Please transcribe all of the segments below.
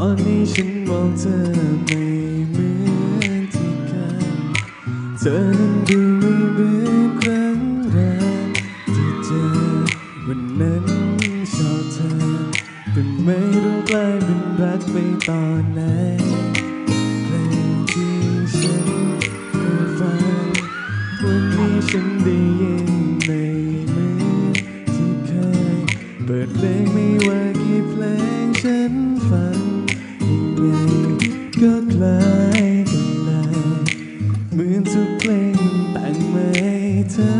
อนี้ฉันมองเธอไม่เหมือนที่เคยเธอนั้นดูไม่เหมือนครั้งแรกที่เจอวันนั้นชอบเธอ แต่ไม่รู้กลายเป็นรักไปตอนไหนเพลงที่ฉันเคยฟังวันนี้ฉันได้ยินไม่เหมือนที่เคย เปิดเพลงไม่ว่ากี่เพลงฉัน เธอ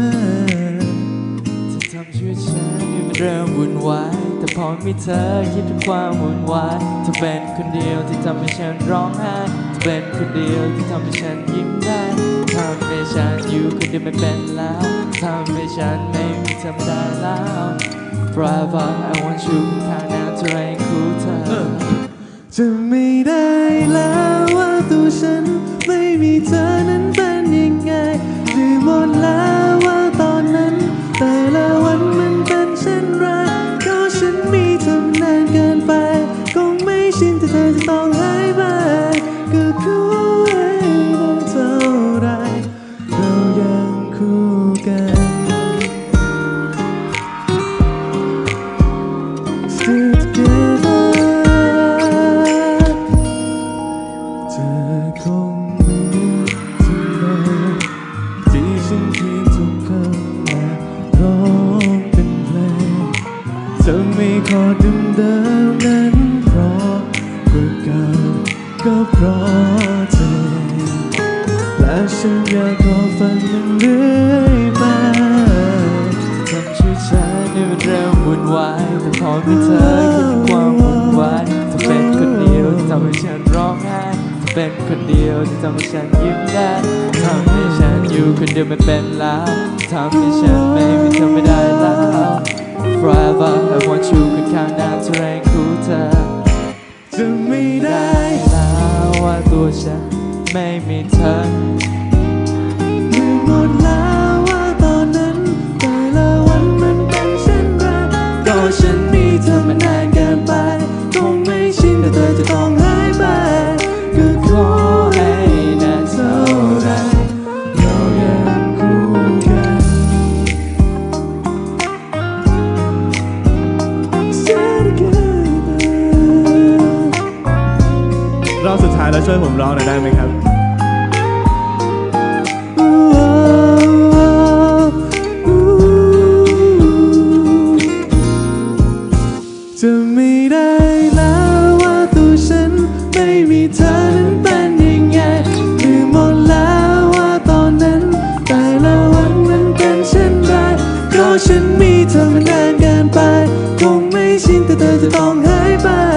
เธอทำชีวิตฉันให้มันเริ่มวุ่นวายแต่พอมีเธอคิดถึงความวุ่นวายเธอเป็นคนเดียวที่ทำให้ฉันร้องไห้เธอเป็นคนเดียวที่ทำให้ฉันยิ้มได้ทำให้ฉันอยู่คนเดียวไม่เป็นแล้วทำให้ฉันไม่มีธอไม่ได้แล้ว Forever I want you ข้างหน้าเธอให้คู่เธอจะไม่ อไม่ขอเดิมนั้นเพราะกว่าเก่าก็เพราะเธอ และฉันอยากขอฟังมันเรื่อยมาทำชีวิตฉันให้มันเริ่มวุ่นวายแต่พอมีเธอคิดถึงความวุ่นวายเธอเป็นคนเดียวที่ทำให้ฉันร้องไห้เธอเป็นคนเดียวที่ทำให้ฉันยิ้มได้ทำให้ฉันอยู่คนเดียวไม่เป็นแล้วทำให้ฉันไม่มีเธอไม่ได้แล้ว Forever เธอลืมหมดแล้วว่าตอนนั้นแต่ละวันมันเป็นเช่นไรก็ฉันมีเธอมานานเกินไปคงไม่ชินแต่เธอจะต้องหายไปก็ขอให้นานเท่าไรเรายังคู่กัน Stay together รอบสุดท้ายแล้วช่วยผมร้องหน่อยได้ไหมครับ เธอมันนานเกินไป คงไม่ชินแต่เธอจะต้องหายไป